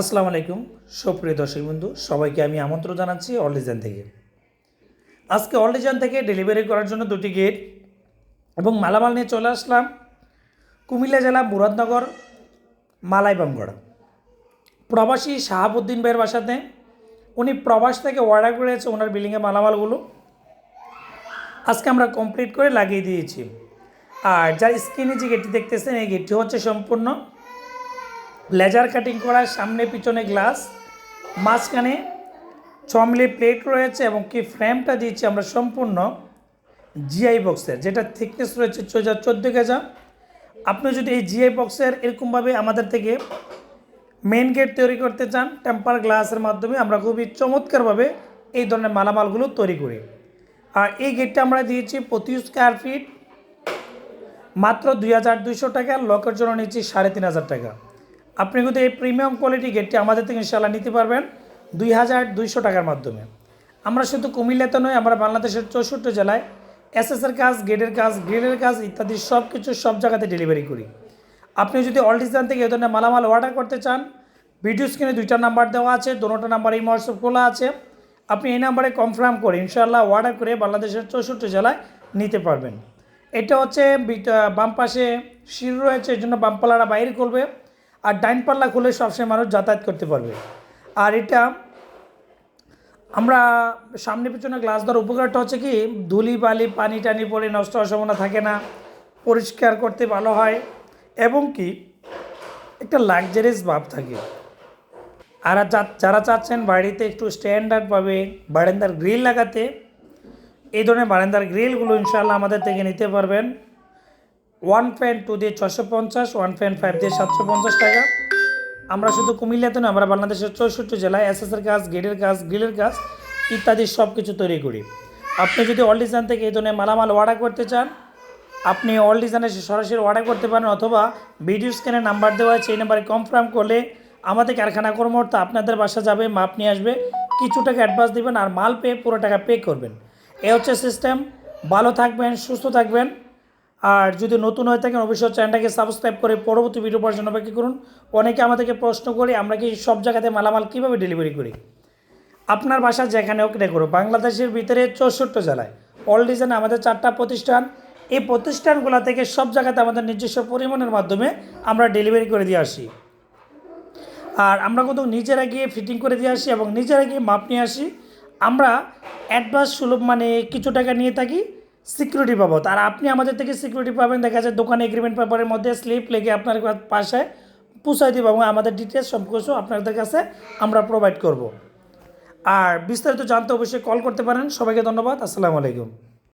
আসসালামু আলাইকুম। সুপ্রিয় দর্শক বন্ধু, সবাইকে আমি আমন্ত্রণ জানাচ্ছি অল থেকে। আজকে অল থেকে ডেলিভারি করার জন্য দুটি গেট এবং মালামাল নিয়ে চলে আসলাম কুমিল্লা জেলা মুরাদনগর, মালাইবামগড়। প্রবাসী শাহাবুদ্দিন ভাইয়ের বাসাতে। উনি প্রবাস থেকে অর্ডার করেছে ওনার বিল্ডিংয়ে মালামালগুলো। আজকে আমরা কমপ্লিট করে লাগিয়ে দিয়েছি। আর যার স্ক্রিনে যে গেটটি দেখতেছেন, এই গেটটি হচ্ছে সম্পূর্ণ। লেজার কাটিং করা, সামনে, পিছনে গ্লাস, মাঝখানে চমলে প্লেট রয়েছে এবং কি ফ্রেমটা দিয়েছি আমরা সম্পূর্ণ জিআই বক্সের যেটা থিকনেস রয়েছে চোদ্দ গেজা। আপনি যদি এই জিআই বক্সের এরকমভাবে আমাদের থেকে মেন গেট তৈরি করতে চান টেম্পার গ্লাসের মাধ্যমে আমরা খুবই চমৎকারভাবে এই ধরনের মালামালগুলো তৈরি করি। আর এই গেটটা আমরা দিয়েছি প্রতি স্কোয়ার ফিট মাত্র দুই হাজার দুইশো টাকা লকের জন্য নিচ্ছি সাড়ে তিন হাজার টাকা। আপনি কিন্তু এই প্রিমিয়াম কোয়ালিটি গেটটি আমাদের থেকে ইনশাল্লাহ নিতে পারবেন দুই হাজার দুইশো টাকার মাধ্যমে। আমরা শুধু কুমিল্লাতে নয়, আমরা বাংলাদেশের চৌষট্টি জেলায় এসএসের কাজ গেটের কাজ গ্রিলের কাজ ইত্যাদি সব কিছু সব জায়গাতে ডেলিভারি করি। আপনি যদি অল ডিজাইন থেকে এই ধরনের মালামাল অর্ডার করতে চান ভিডিও স্ক্রিনে দুইটা নাম্বার দেওয়া আছে, দুটো নাম্বার এই হোয়াটসঅ্যাপ খোলা আছে। আপনি এই নাম্বারে কনফার্ম করে ইনশাল্লাহ অর্ডার করে বাংলাদেশের চৌষট্টি জেলায় নিতে পারবেন। এটা হচ্ছে বাম পাশে শির রয়েছে এই জন্য বাম পাল্লাটা বাইরে করবে। আর ডাইন পাল্লা খুলে সবসময় মানুষ যাতায়াত করতে পারবে। আর এটা আমরা সামনে পিছনে গ্লাস দেওয়ার উপকারটা হচ্ছে কি, ধুলি বালি, পানি টানি পড়ে নষ্ট হওয়ার সম্ভাবনা থাকে না, পরিষ্কার করতে ভালো হয় এবং কি একটা লাক্সারিয়াস ভাব থাকে। আর যারা চাচ্ছেন বাড়িতে একটু স্ট্যান্ডার্ডভাবে বারান্দার গ্রিল লাগাতে, এই ধরনের বারান্দার গ্রিলগুলো ইনশাল্লাহ আমাদের থেকে নিতে পারবেন। ওয়ান ফ্যান টু দিয়ে ছশো পঞ্চাশ, ওয়ান ফ্যান ফাইভ দিয়ে সাতশো পঞ্চাশ টাকা। আমরা শুধু কুমিল্লাতে নয়, আমরা বাংলাদেশের চৌষট্টি জেলায় এসএসের কাজ গেটের কাজ, গ্রিলের কাজ ইত্যাদি সব কিছু তৈরি করি। আপনি যদি অল ডিজাইন থেকে এই ধরনের মালামাল অর্ডার করতে চান, আপনি অল ডিজাইনে সরাসরি অর্ডার করতে পারেন অথবা ভিডিও স্ক্যানে নাম্বার দেওয়া আছে, এই নাম্বারে কনফার্ম করলে আমাদের কারখানা কর্মরত আপনাদের বাসা যাবে, মাপ নিয়ে আসবে, কিছু টাকা অ্যাডভান্স দিবেন আর মাল পেয়ে পুরো টাকা পে করবেন। এ হচ্ছে সিস্টেম ভালো থাকবেন, সুস্থ থাকবেন। আর যদি নতুন হয়ে থাকেন, অবশ্যই চ্যানেলটাকে সাবস্ক্রাইব করে পরবর্তী ভিডিও পাওয়ার জন্য অপেক্ষা করুন। অনেকে আমাদেরকে প্রশ্ন করি, আমরা কি সব জায়গাতে মালামাল কীভাবে ডেলিভারি করি? আপনার বাসা যেখানে হোক করো বাংলাদেশের ভিতরে চৌষট্টি জেলায়। অল ডিজাইন আমাদের চারটা প্রতিষ্ঠান। এই প্রতিষ্ঠানগুলো থেকে সব জায়গাতে আমাদের নিজস্ব পরিমাণের মাধ্যমে আমরা ডেলিভারি করে দিয়ে আসি। আর আমরা কিন্তু নিজেরা গিয়ে ফিটিং করে দিয়ে আসি এবং নিজেরা গিয়ে মাপ নিয়ে আসি। আমরা অ্যাডভান্স সুলভ মানে কিছু টাকা নিয়ে থাকি। সিকিউরিটি পাবো তার আপনি আমাদের থেকে সিকিউরিটি পাবেন, দেখা যায় দোকানে এগ্রিমেন্ট পেপারের মধ্যে স্লিপ লেগে আপনার পাশে পুষাই দিব এবং আমাদের ডিটেলস সব কিছু আপনাদের কাছে আমরা প্রোভাইড করব। আর বিস্তারিত জানতে অবশ্যই কল করতে পারেন। সবাইকে ধন্যবাদ। আসসালামু আলাইকুম।